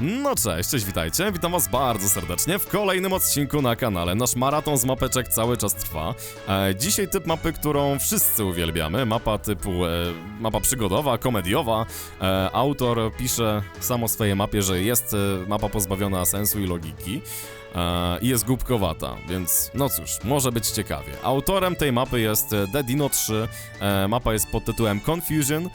No cześć, cześć, witajcie. Witam was bardzo serdecznie w kolejnym odcinku na kanale. Nasz maraton z mapeczek cały czas trwa. E, dzisiaj typ mapy, którą wszyscy uwielbiamy. Mapa typu, e, mapa przygodowa, komediowa. E, autor pisze sam o swojej mapie, że jest e, mapa pozbawiona sensu i logiki. E, I jest głupkowata, więc no cóż, może być ciekawie. Autorem tej mapy jest e, The Dino 3. E, mapa jest pod tytułem Confusion.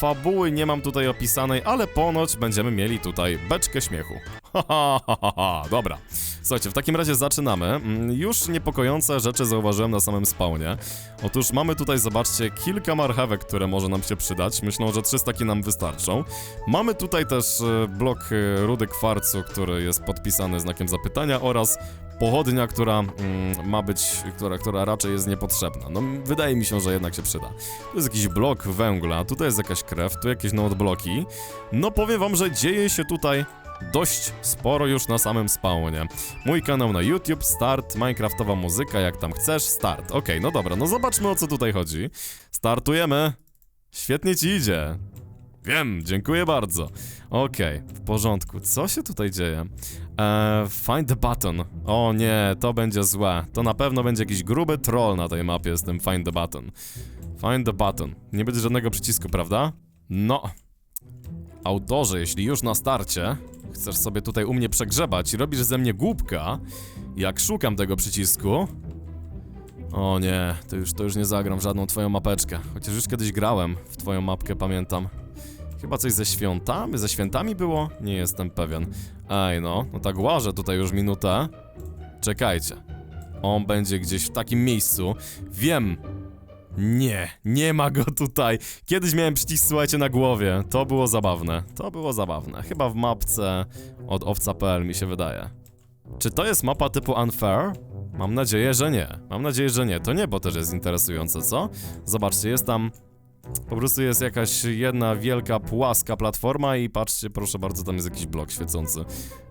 Fabuły nie mam tutaj opisanej, ale ponoć będziemy mieli tutaj beczkę śmiechu. Dobra. Słuchajcie, w takim razie zaczynamy. Mm, Już niepokojące rzeczy zauważyłem na samym spawnie. Otóż mamy tutaj, zobaczcie, kilka marchewek, które może nam się przydać. Myślę, że trzy staki nam wystarczą. Mamy tutaj też e, blok e, rudy kwarcu, który jest podpisany znakiem zapytania oraz pochodnia, która mm, ma być, która, która raczej jest niepotrzebna. No, wydaje mi się, że jednak się przyda. Tu jest jakiś blok węgla, tutaj jest jakaś krew, tu jakieś notebloki. No powiem wam, że dzieje się tutaj dość sporo już na samym spawnie. Mój kanał na YouTube, start, Minecraftowa muzyka, jak tam chcesz, start. Okej, no dobra, no zobaczmy o co tutaj chodzi. Startujemy. Świetnie ci idzie. Wiem, dziękuję bardzo. Okej, w porządku. Co się tutaj dzieje? Eee, find the button. O nie, to będzie złe. To na pewno będzie jakiś gruby troll na tej mapie z tym find the button. Find the button. Nie będzie żadnego przycisku, prawda? No. Autorze, jeśli już na starcie chcesz sobie tutaj u mnie przegrzebać i robisz ze mnie głupka, jak szukam tego przycisku... O nie, to już, to już nie zagram w żadną twoją mapeczkę. Chociaż już kiedyś grałem w twoją mapkę, pamiętam. Chyba coś ze świętami? Ze świętami było? Nie jestem pewien. Ej no, no tak łażę tutaj już minutę. Czekajcie. On będzie gdzieś w takim miejscu. Wiem. Nie, nie ma go tutaj. Kiedyś miałem przycisk, słuchajcie, na głowie. To było zabawne. To było zabawne. Chyba w mapce od owca.pl mi się wydaje. Czy to jest mapa typu Unfair? Mam nadzieję, że nie. Mam nadzieję, że nie. To niebo też jest interesujące, co? Zobaczcie, jest tam... Po prostu jest jakaś jedna wielka, płaska platforma i patrzcie, proszę bardzo, tam jest jakiś blok świecący.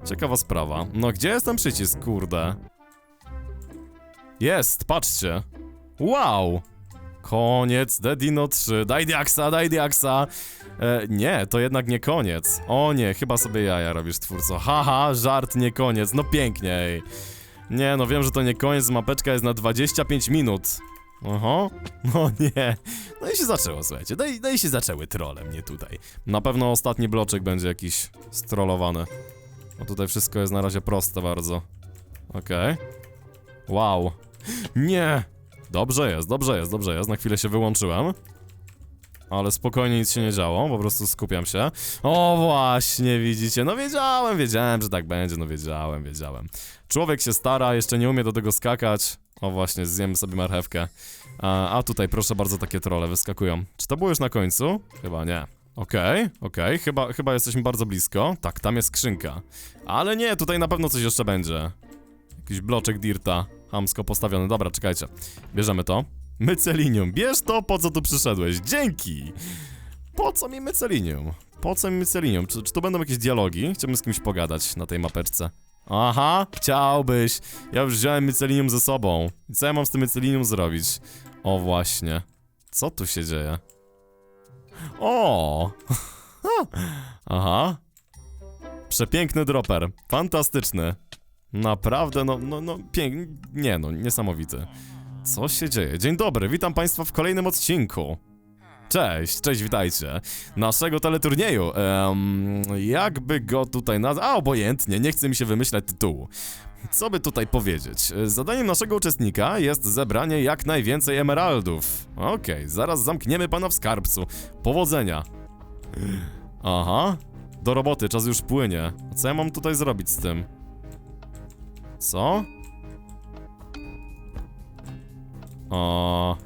Ciekawa sprawa. No, gdzie jest ten przycisk, kurde? Jest, patrzcie. Wow! Koniec, The Dino 3. Daj diaksa, daj diaksa. E, nie, to jednak nie koniec. O nie, chyba sobie jaja robisz, twórco. Haha, żart, nie koniec. No pięknie, ej. Nie, no wiem, że to nie koniec, mapeczka jest na 25 minut. Oho, no nie. No i się zaczęło, słuchajcie. No i, no i się zaczęły trolle mnie tutaj. Na pewno ostatni bloczek będzie jakiś strollowany. Bo tutaj wszystko jest na razie proste bardzo. Okej. Wow. Nie! Dobrze jest, dobrze jest, dobrze jest. Na chwilę się wyłączyłem. Ale spokojnie nic się nie działo, po prostu skupiam się. O właśnie, widzicie, no wiedziałem, wiedziałem, że tak będzie, no wiedziałem, wiedziałem. Człowiek się stara, jeszcze nie umie do tego skakać. O właśnie, zjemy sobie marchewkę. A, a tutaj proszę bardzo, takie trole wyskakują. Czy to było już na końcu? Chyba nie. Okej, okej, chyba, chyba jesteśmy bardzo blisko. Tak, tam jest skrzynka. Ale nie, tutaj na pewno coś jeszcze będzie. Jakiś bloczek dirta. Hamsko postawiony. Dobra, czekajcie. Bierzemy to. Mycelinium. Bierz to, po co tu przyszedłeś. Dzięki! Po co mi mycelinium? Po co mi mycelinium? Czy, czy to będą jakieś dialogi? Chciałbym z kimś pogadać na tej mapeczce. Aha, chciałbyś. Ja już wziąłem mycelinium ze sobą. I co ja mam z tym mycelinium zrobić? O, właśnie. Co tu się dzieje? O! Aha. Przepiękny dropper. Fantastyczny. Naprawdę, no, no, no, piękny. Nie no, niesamowity. Co się dzieje? Dzień dobry, witam Państwa w kolejnym odcinku. Cześć, cześć, witajcie. Naszego teleturnieju. Em, jakby go tutaj nazwać? A, obojętnie, nie chce mi się wymyślać tytułu. Co by tutaj powiedzieć? Zadaniem naszego uczestnika jest zebranie jak najwięcej emeraldów. Okej, zaraz zamkniemy pana w skarbcu. Powodzenia. Aha, do roboty, czas już płynie. Co ja mam tutaj zrobić z tym? Co? O.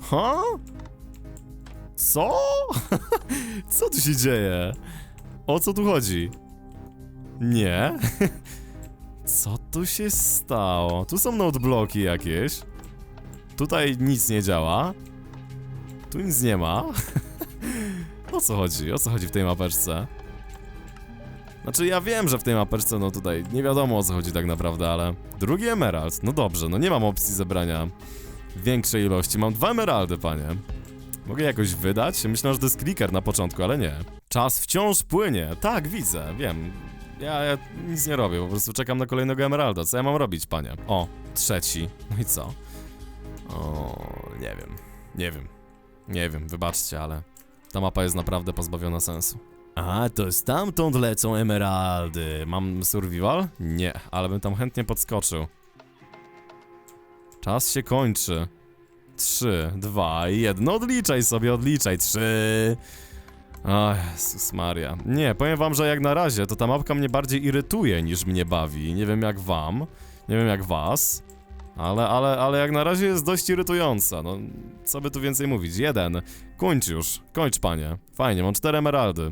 Ha? Co? co tu się dzieje? O co tu chodzi? Nie? co tu się stało? Tu są notebloki jakieś. Tutaj nic nie działa. Tu nic nie ma. o co chodzi? O co chodzi w tej mapeczce? Znaczy ja wiem, że w tej mapeczce, no tutaj nie wiadomo o co chodzi tak naprawdę, ale... Drugi emerald, no dobrze, no nie mam opcji zebrania większej ilości. Mam dwa emeraldy, panie. Mogę jakoś wydać? Myślałem, że to jest clicker na początku, ale nie. Czas wciąż płynie. Tak, widzę, wiem. Ja, ja nic nie robię, po prostu czekam na kolejnego emeralda. Co ja mam robić, panie? O, trzeci. No i co? O, nie wiem. Nie wiem. Nie wiem, wybaczcie, ale ta mapa jest naprawdę pozbawiona sensu. A, to stamtąd lecą emeraldy. Mam survival? Nie, ale bym tam chętnie podskoczył. Czas się kończy. Trzy, dwa, jeden. No odliczaj sobie, odliczaj. Trzy. O Jezus Maria. Nie, powiem wam, że jak na razie to ta mapka mnie bardziej irytuje niż mnie bawi. Nie wiem jak wam, nie wiem jak was, ale, ale, ale jak na razie jest dość irytująca. No, co by tu więcej mówić? Jeden. Kończ już. Kończ, panie. Fajnie, mam cztery emeraldy.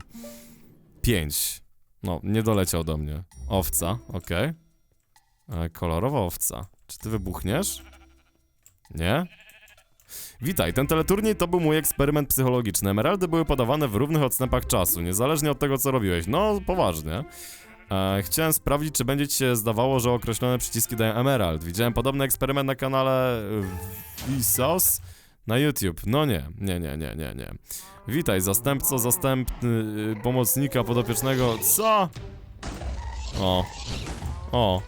Pięć. No, nie doleciał do mnie. Owca, okej. E, Kolorowa owca. Czy ty wybuchniesz? Nie? Witaj, ten teleturniej to był mój eksperyment psychologiczny. Emeraldy były podawane w równych odstępach czasu, niezależnie od tego, co robiłeś. No, poważnie. E, chciałem sprawdzić, czy będzie ci się zdawało, że określone przyciski dają emerald. Widziałem podobny eksperyment na kanale Vsauce na YouTube. No nie, nie, nie, nie, nie, nie. Witaj, zastępco, zastępny y, pomocnika podopiecznego. Co? O. O.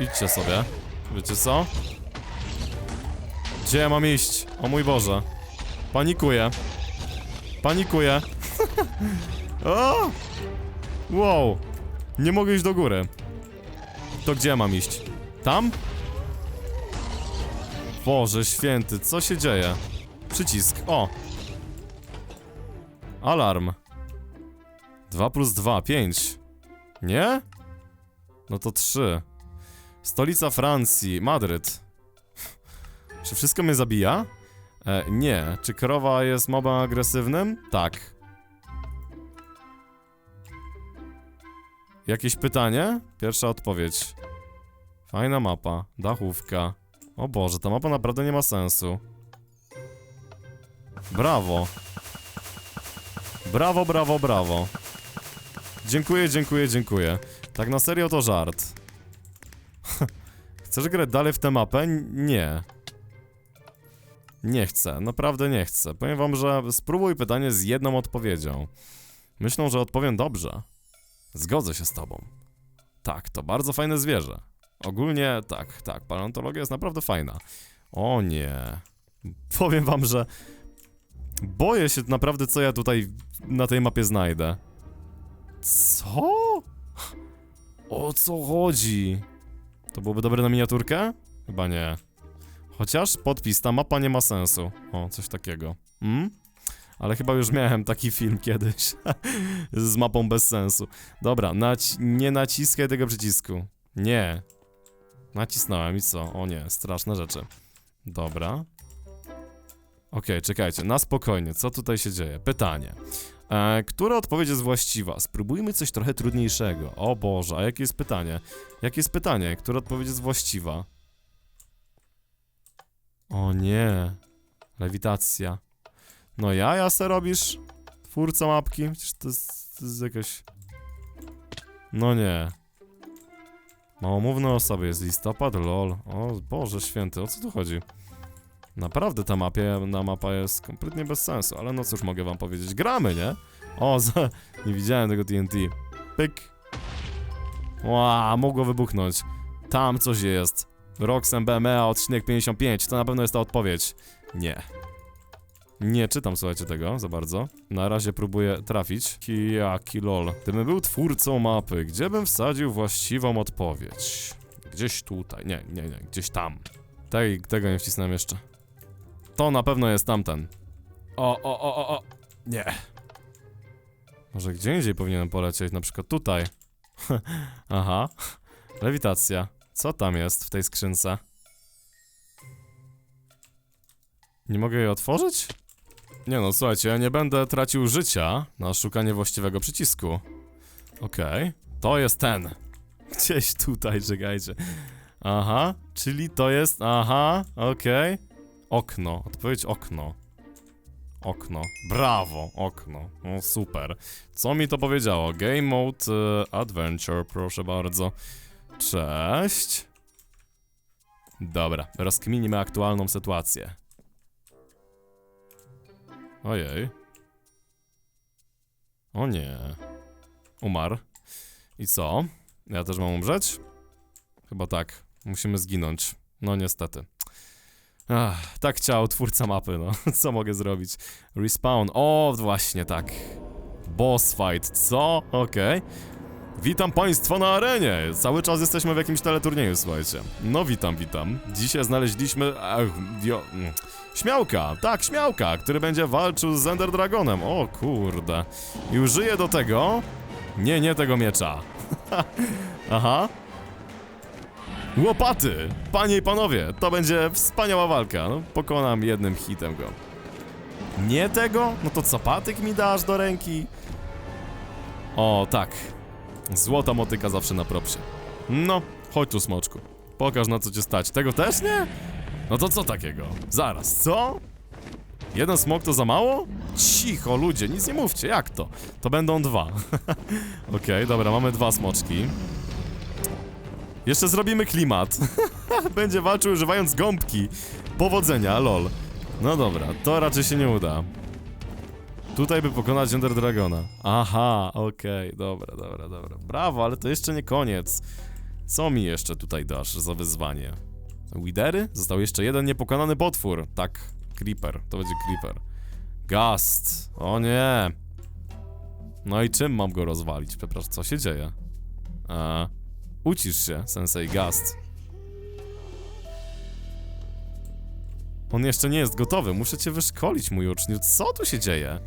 Idźcie sobie. Wiecie co? Gdzie ja mam iść? O mój Boże. Panikuję. Panikuję. o! Wow. Nie mogę iść do góry. To gdzie ja mam iść? Tam? Boże święty, co się dzieje? Przycisk, o. Alarm. 2 plus 2, 5. Nie? No to 3. Stolica Francji, Madryt. Czy wszystko mnie zabija? E, nie. Czy krowa jest mobem agresywnym? Tak. Jakieś pytanie? Pierwsza odpowiedź. Fajna mapa. Dachówka. O Boże, ta mapa naprawdę nie ma sensu. Brawo. Brawo, brawo, brawo. Dziękuję, dziękuję, dziękuję. Tak na serio to żart. Chcesz grać dalej w tę mapę? Nie. Nie chcę, naprawdę nie chcę. Powiem wam, że spróbuj pytanie z jedną odpowiedzią. Myślą, że odpowiem dobrze. Zgodzę się z tobą. Tak, to bardzo fajne zwierzę. Ogólnie tak, tak, paleontologia jest naprawdę fajna. O nie. Powiem wam, że boję się naprawdę, co ja tutaj na tej mapie znajdę. Co? O co chodzi? To byłoby dobre na miniaturkę? Chyba nie. Chociaż podpis, ta mapa nie ma sensu. O, coś takiego. Mm? Ale chyba już miałem taki film kiedyś. z mapą bez sensu. Dobra, naci nie naciskaj tego przycisku. Nie. Nacisnąłem i co? O nie, straszne rzeczy. Dobra. Okej, czekajcie, na spokojnie, co tutaj się dzieje? Pytanie. E, która odpowiedź jest właściwa? Spróbujmy coś trochę trudniejszego. O Boże, a jakie jest pytanie? Jakie jest pytanie? Która odpowiedź jest właściwa? O nie. Lewitacja. No ja, ja se robisz? Twórca mapki? Przecież to jest, to jest jakaś... No nie. Małomówne osoby, jest listopad, lol. O Boże święty, o co tu chodzi? Naprawdę ta mapie, na mapa jest kompletnie bez sensu, ale no cóż mogę wam powiedzieć, gramy, nie? O, za, nie widziałem tego TNT. Pyk. Ła, mogło wybuchnąć. Tam coś jest. Roxem BMA, odcinek 55, to na pewno jest ta odpowiedź. Nie. Nie czytam, słuchajcie, tego za bardzo. Na razie próbuję trafić. Kijaki lol. Gdybym był twórcą mapy, gdzie bym wsadził właściwą odpowiedź? Gdzieś tutaj. Nie, nie, nie, gdzieś tam. Tej, tego nie wcisnąłem jeszcze. To na pewno jest tamten. O, o, o, o, o. Nie. Może gdzie indziej powinienem polecieć, na przykład tutaj. Aha. Lewitacja. Co tam jest w tej skrzynce? Nie mogę jej otworzyć? Nie no, słuchajcie, ja nie będę tracił życia na szukanie właściwego przycisku. Okej, to jest ten. Gdzieś tutaj, czekajcie. Aha, czyli to jest, aha, okej. Okno, odpowiedź okno. Okno, brawo, okno, no super. Co mi to powiedziało? Game Mode e, Adventure, proszę bardzo. Cześć. Dobra, rozkminimy aktualną sytuację. Ojej. O nie. Umarł. I co? Ja też mam umrzeć? Chyba tak. Musimy zginąć. No niestety. Ach, tak chciał twórca mapy, no. Co mogę zrobić? Respawn. O, właśnie tak. Boss fight. Co? Okej. Witam Państwa na arenie! Cały czas jesteśmy w jakimś teleturnieju, słuchajcie. No witam, witam. Dzisiaj znaleźliśmy... Ach, dio... Śmiałka! Tak, Śmiałka, który będzie walczył z Ender Dragonem. O kurde. I użyję do tego... Nie, nie tego miecza. Aha. Łopaty! Panie i panowie, to będzie wspaniała walka. No, pokonam jednym hitem go. Nie tego? No to co, patyk mi dasz do ręki? O, tak. Złota motyka zawsze na propsie. No, chodź tu, smoczku. Pokaż na co cię stać. Tego też nie? No to co takiego? Zaraz, co? Jeden smok to za mało? Cicho, ludzie, nic nie mówcie, jak to? To będą dwa. Okej, dobra, mamy dwa smoczki. Jeszcze zrobimy klimat. Będzie walczył używając gąbki. Powodzenia, lol. No dobra, to raczej się nie uda. Tutaj by pokonać Ender Dragona. Aha, okej, dobra, dobra, dobra. Brawo, ale to jeszcze nie koniec. Co mi jeszcze tutaj dasz za wyzwanie? Widery? Został jeszcze jeden niepokonany potwór. Tak, Creeper, to będzie Creeper. Gast, o nie. No i czym mam go rozwalić? Przepraszam, co się dzieje? Eee, ucisz się, Sensei Gast. On jeszcze nie jest gotowy, muszę cię wyszkolić, mój uczniu. Co tu się dzieje?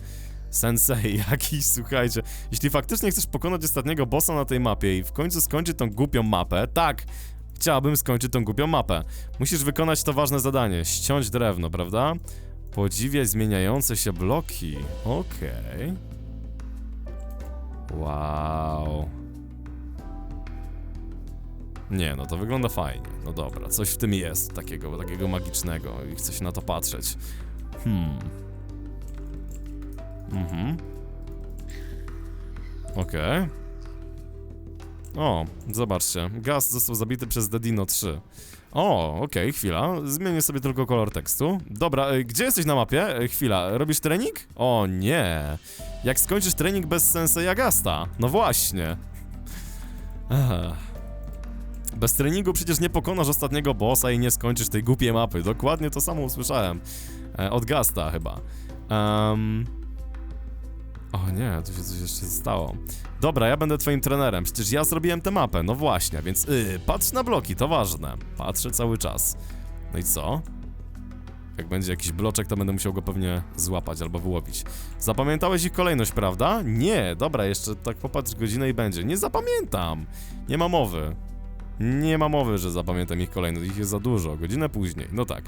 Sensei, jakiś, słuchajcie. Jeśli faktycznie chcesz pokonać ostatniego bossa na tej mapie i w końcu skończyć tą głupią mapę, tak, chciałbym skończyć tą głupią mapę. Musisz wykonać to ważne zadanie, ściąć drewno, prawda? Podziwiaj zmieniające się bloki. Okej. Wow. Nie, no to wygląda fajnie. No dobra, coś w tym jest takiego, takiego magicznego i chcę się na to patrzeć. Hmm. Mhm. Okej. O, zobaczcie. Gaz został zabity przez Dedino 3. O, okej, chwila. Zmienię sobie tylko kolor tekstu. Dobra, y, gdzie jesteś na mapie? Y, Chwila, robisz trening? O nie. Jak skończysz trening bez Sensei Agasta? No właśnie. Bez treningu przecież nie pokonasz ostatniego bossa i nie skończysz tej głupiej mapy. Dokładnie to samo usłyszałem. E, od Gasta chyba. Em, O nie, tu się coś jeszcze stało. Dobra, ja będę twoim trenerem, przecież ja zrobiłem tę mapę, no właśnie, więc yy, patrz na bloki, to ważne. Patrzę cały czas. No i co? Jak będzie jakiś bloczek, to będę musiał go pewnie złapać albo wyłowić. Zapamiętałeś ich kolejność, prawda? Nie, dobra, jeszcze tak popatrz godzinę i będzie. Nie zapamiętam. Nie ma mowy. Nie ma mowy, że zapamiętam ich kolejność, ich jest za dużo. Godzinę później, no tak.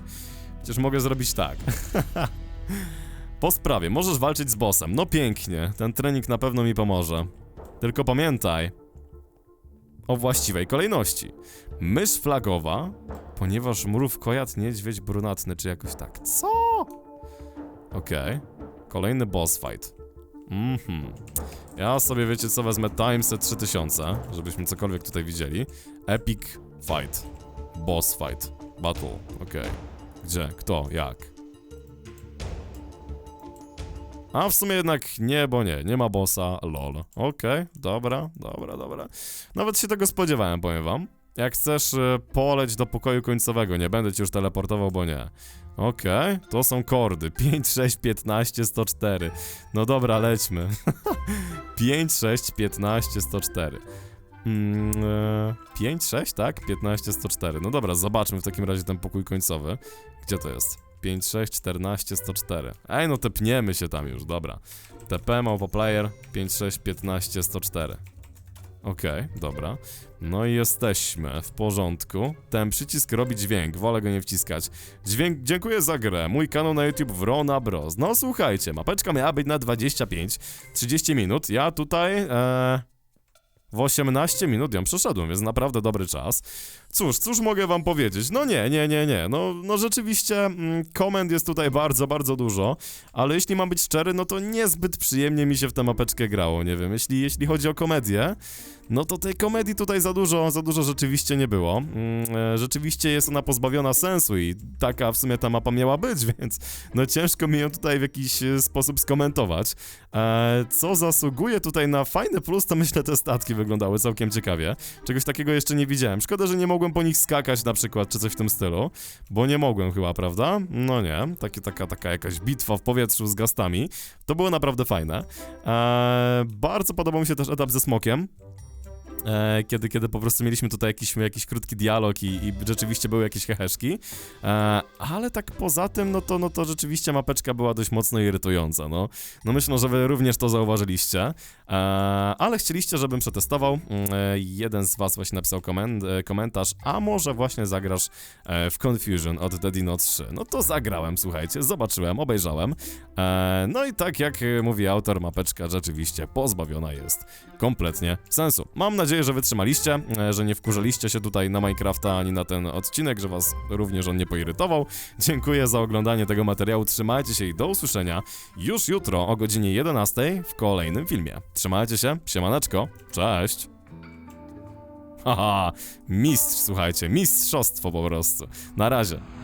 Przecież mogę zrobić tak. Po sprawie, możesz walczyć z bossem. No pięknie, ten trening na pewno mi pomoże. Tylko pamiętaj o właściwej kolejności. Mysz flagowa, ponieważ mrów kojat, niedźwiedź brunatny, czy jakoś tak. Co? Okej. Kolejny boss fight. Mhm. Ja sobie, wiecie co, wezmę Timeset 3000, żebyśmy cokolwiek tutaj widzieli. Epic fight. Boss fight. Battle. Okej. Gdzie? Kto? Jak? A w sumie jednak nie, bo nie, nie ma bossa, lol. Okej, dobra, dobra, dobra. Nawet się tego spodziewałem, powiem wam. Jak chcesz y, poleć do pokoju końcowego, nie będę ci już teleportował, bo nie. Okej, to są kordy. 5, 6, 15, 104. No dobra, lećmy. 5, 6, 15, 104. Mm, e, 5, 6, tak? 15, 104. No dobra, zobaczmy w takim razie ten pokój końcowy. Gdzie to jest? 5, 6, 14, 104. Ej, no tepniemy się tam już, dobra. TP, małpa player, 5, 6, 15, 104. Okej, dobra. No i jesteśmy, w porządku. Ten przycisk robi dźwięk, wolę go nie wciskać. Dźwięk, dziękuję za grę. Mój kanał na YouTube Wrona Bros. No słuchajcie, mapeczka miała być na 25-30 minut. Ja tutaj, e, w 18 minut ją przeszedłem, więc naprawdę dobry czas. Cóż, cóż mogę wam powiedzieć? No nie, nie, nie, nie. No, no rzeczywiście mm, komend jest tutaj bardzo, bardzo dużo, ale jeśli mam być szczery, no to niezbyt przyjemnie mi się w tę mapeczkę grało, nie wiem. Jeśli, jeśli chodzi o komedię, no to tej komedii tutaj za dużo, za dużo rzeczywiście nie było. Mm, e, Rzeczywiście jest ona pozbawiona sensu i taka w sumie ta mapa miała być, więc no ciężko mi ją tutaj w jakiś e, sposób skomentować. E, Co zasługuje tutaj na fajny plus, to myślę te statki wyglądały całkiem ciekawie. Czegoś takiego jeszcze nie widziałem. Szkoda, że nie mogłem po nich skakać na przykład, czy coś w tym stylu, bo nie mogłem chyba, prawda? No nie, Takie, taka, taka jakaś bitwa w powietrzu z gastami. To było naprawdę fajne. Bardzo podobał mi się też etap ze smokiem. E, kiedy, kiedy po prostu mieliśmy tutaj jakiś, jakiś krótki dialog i, i rzeczywiście były jakieś heheszki. E, ale tak poza tym, no to, no to rzeczywiście mapeczka była dość mocno irytująca. No, no myślę, że wy również to zauważyliście. E, ale chcieliście, żebym przetestował. Mm, E, jeden z was właśnie napisał e, komentarz, a może właśnie zagrasz w Confusion od Dedino 3. No to zagrałem, słuchajcie, zobaczyłem, obejrzałem. No i tak jak mówi autor, mapeczka rzeczywiście pozbawiona jest kompletnie sensu. Mam nadzieję, że wytrzymaliście, e, że nie wkurzyliście się tutaj na Minecrafta ani na ten odcinek, że was również on nie poirytował. Dziękuję za oglądanie tego materiału, trzymajcie się i do usłyszenia już jutro o godzinie 11 w kolejnym filmie. Trzymajcie się, siemaneczko, cześć! Haha, mistrz, słuchajcie, mistrzostwo po prostu. Na razie.